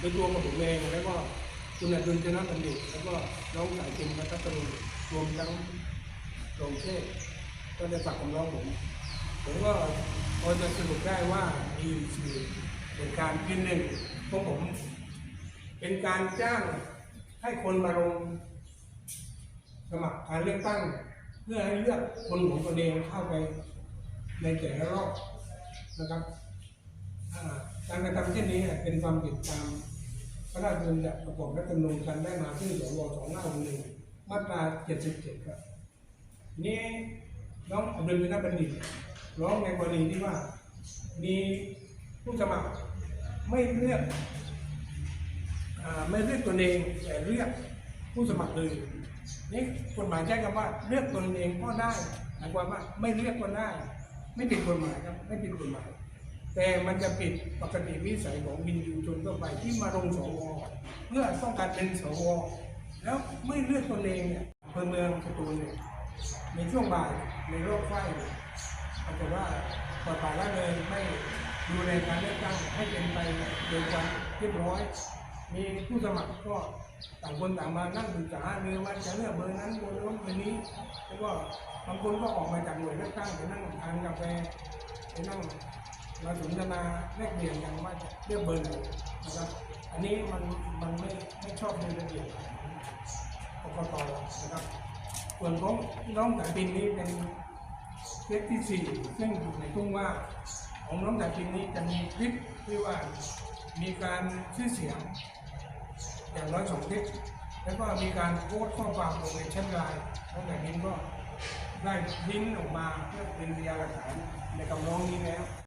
โดยตัวกับผมเองแล้วก็คุณอดุลชนะบัณฑิตแล้วก็น้องสายจินพัฒน์รุรวมทั้งโรงเทพก็ได้ฝากคำร้องผม ผมก็พอจะสรุปได้ว่ามีสี่เหตุการณ์คือหนึ่งพวกผม เป็นการจ้างให้คนมาลงสมัครการเลือกตั้ง เพื่อให้เลือกคนของตนเองเข้าไปในแต่ละรอบนะครับ การกระทำเช่นนี้เป็นความผิดตามพระราชบัญญัติประกอบรัฐธรรมนูญการได้มาที่สว2561มาตรา77ครับนี่น้องอดุลเป็นนักบัณฑิตร้องในกรณีที่ว่า มีผู้สมัครไม่เลือกอไม่เลือกตนเองแต่เลือกผู้สมัครเลยนี่กฎหมายใช้คำว่าเลือกตนเองก็ได้หมายความว่าไม่เลือกก็ได้ ไม่ผิดกฎหมายครับไม่ผิดกฎหมาย แต่มันจะผิดปกติวิสัยของวินยูชนทั่วไปที่มาลงสวเพื่อต้องการเป็นสวแล้วไม่เลือกตนเองเนี่ยอำเภอเมืองสตูลเนี่ยในช่วงบ่ายในโรคไข้เนี่ยปรากฏว่าปล่อยปละละเลยไม่ดูแลการเลือกตั้งให้เป็นไปโดยความเรียบร้อย มีผู้สมัครก็ต่างคนต่างมานั่งปรึกษาเรือว่าจะเลือกเบอร์นั้นเบอร์นู้นเบอร์นี้แล้วก็บางคนก็ออกมาจากหน่วยเลือกตั้งไปนั่งทานกาแฟไปนั่ง มาสนทนาแลกเปลี่ยนกันว่าจะเลือกเบอร์ไหนนะครับ อันนี้มันมันไม่ไม่ชอบในระเบียบกกตนะครับ ส่วนของน้องสายพินนี้เป็นเคสที่สี่ซึ่งอยู่ในทุ่งว่าของน้องสายพินนี้จะมีคลิปที่ว่ามีการชื่อเสียง อย่างน้อยสองคลิปแล้วก็มีการโพสต์ข้อความลงในแชทไลน์น้องสายพินก็ได้ลิงก์ออกมาเพื่อเป็นพยานหลักฐานในคำร้องนี้แล้ว